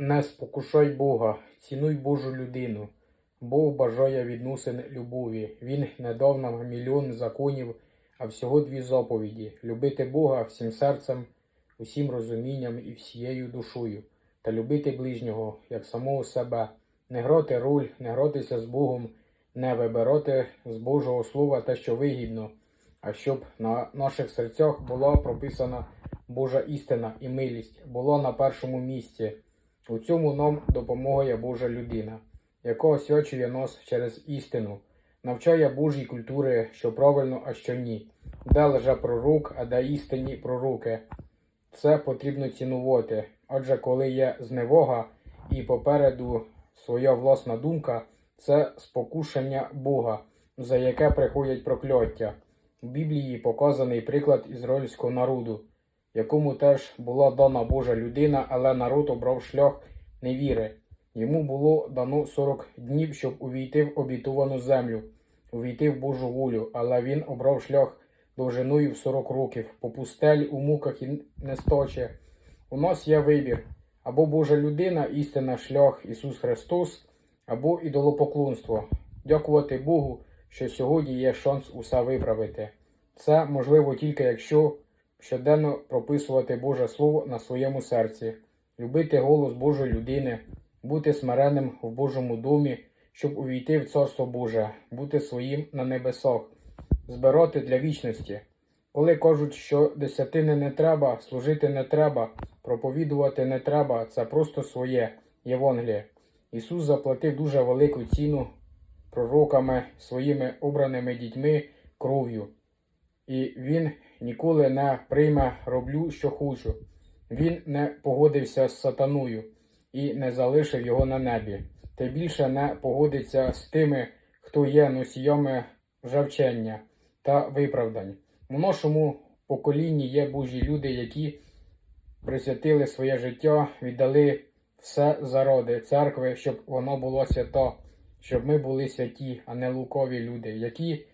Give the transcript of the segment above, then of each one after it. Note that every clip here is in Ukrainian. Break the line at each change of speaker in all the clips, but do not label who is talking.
Не спокушай Бога, цінуй Божу людину. Бог бажає відносин любові. Він не дав нам мільйон законів, а всього дві заповіді: любити Бога всім серцем, усім розумінням і всією душою, та любити ближнього, як самого себе, не грати роль, не гратися з Богом, не вибирати з Божого Слова те, що вигідно, а щоб на наших серцях була прописана Божа істина і милість, була на першому місці. У цьому нам допомагає Божа людина, яка освячує нас через істину, навчає Божій культури, що правильно, а що ні, де лже пророк, а де істинні пророки. Це потрібно цінувати, адже коли є зневога і попереду своя власна думка, це спокушення Бога, за яке приходять прокляття. У Біблії показаний приклад ізраїльського народу, якому теж була дана Божа людина, але народ обрав шлях невіри. Йому було дано 40 днів, щоб увійти в обітовану землю, увійти в Божу волю, але він обрав шлях довжиною в 40 років, по пустелі у муках і нестачі. У нас є вибір або Божа людина, істина, шлях Ісус Христос, або ідолопоклонство. Дякувати Богу, що сьогодні є шанс усе виправити. Це можливо тільки якщо щоденно прописувати Боже Слово на своєму серці, любити голос Божої людини, бути смиренним в Божому домі, щоб увійти в Царство Боже, бути своїм на небесах, збирати для вічності. Коли кажуть, що десятини не треба, служити не треба, проповідувати не треба, це просто своє Євангеліє. Ісус заплатив дуже велику ціну пророками, своїми обраними дітьми кров'ю. І Він ніколи не прийме роблю, що хочу. Він не погодився з сатаною і не залишив його на небі. Та більше не погодиться з тими, хто є носіями жавчення та виправдань. У нашому поколінні є Божі люди, які присвятили своє життя, віддали все заради церкви, щоб воно було свято, щоб ми були святі, а не лукові люди, які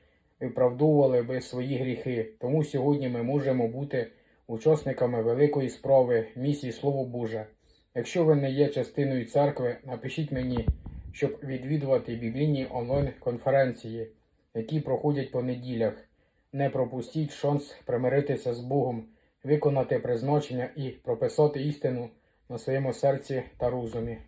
виправдовували би свої гріхи. Тому сьогодні ми можемо бути учасниками великої справи місії Слово Боже. Якщо ви не є частиною церкви, напишіть мені, щоб відвідувати біблійні онлайн-конференції, які проходять по неділях. Не пропустіть шанс примиритися з Богом, виконати призначення і прописати істину на своєму серці та розумі.